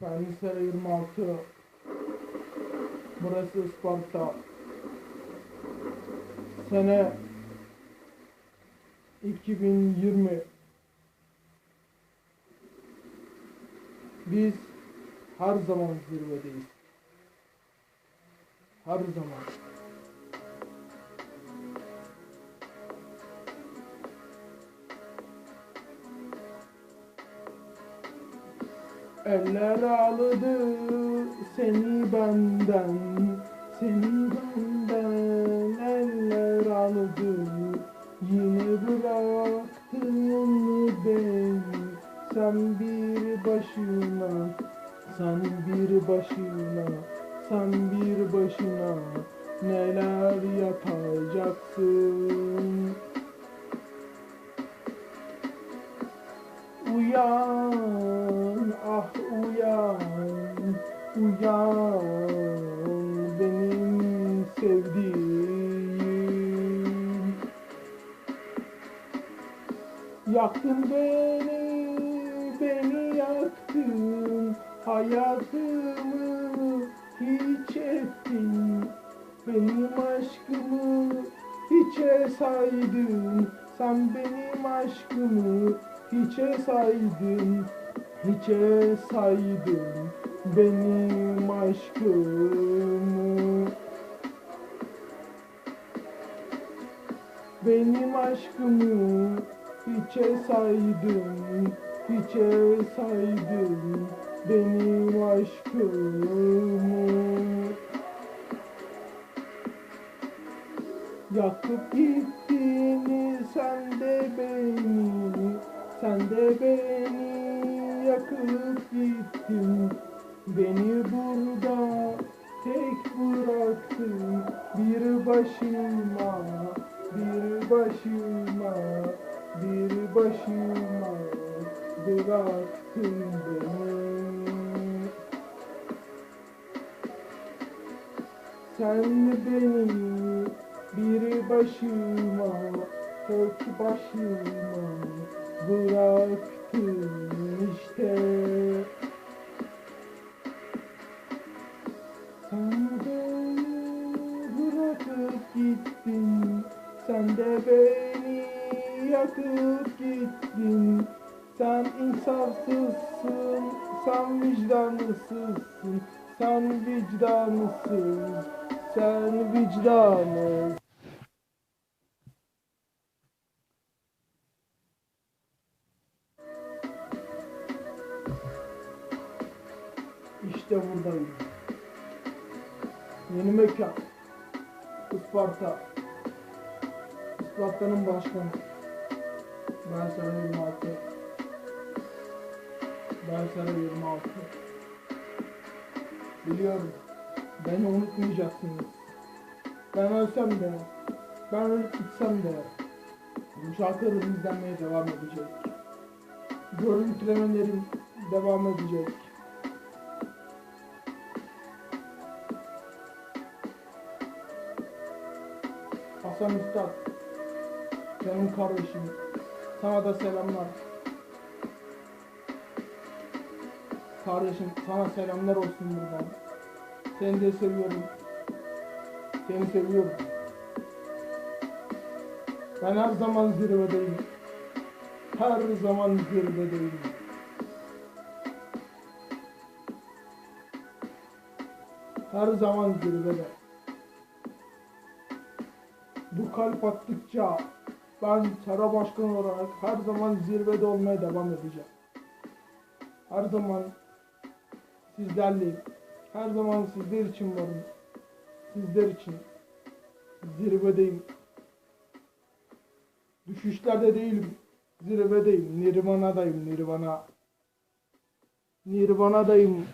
Sera 26. Burası Isparta. Sene 2020. Biz her zaman zirvedeyiz. Her zaman. Eller ağladı seni benden Seni benden. Eller ağladı Yine bıraktın beni. Sen bir başına Sen bir başına Sen bir başına Neler yapacaksın? Uyan, ah uyan, uyan benim sevdiğim. Yaktın beni, beni yaktın, hayatımı hiç ettin. Benim aşkımı hiçe saydın, sen benim aşkımı hiçe saydın, hiçe saydın benim aşkımı. Benim aşkımı hiçe saydın, hiçe saydın benim aşkımı. Yakıp gittin sen de beni, sen de beni yakıp gittin. Beni burada tek bıraktın bir başıma, bir başıma, bir başıma bıraktın beni. Sen beni bir başıma, tek başıma bıraktın işte. Sen beni bırakıp gittin, sen de beni yakıp gittin. Sen insafsızsın, sen vicdanlısızsın, sen vicdanlısın, sen vicdanlısın. İşte buradayım. Yeni mekan. Isparta. Isparta'nın başkanı. Ben sana 26. Ben sana 26. Biliyorum. Beni unutmayacaksınız. Ben ölsem de, ben ölüp gitsem de bu şarkılarım izlenmeye devam edecek. Görüntülemelerim devam edecek. Hasan Üstad, canım kardeşim, sana da selamlar. Kardeşim sana selamlar olsun buradan. Seni de seviyorum. Seni seviyorum. Ben her zaman zirvedeyim. Her zaman zirvedeyim. Her zaman zirvede. Bu kalp attıkça ben Sera Başkan olarak her zaman zirvede olmaya devam edeceğim. Her zaman sizlerleyim. Her zaman sizler için varım. Sizler için zirvedeyim. Düşüşlerde değilim. Zirvedeyim. Nirvana'dayım. Nirvana. Nirvana'dayım.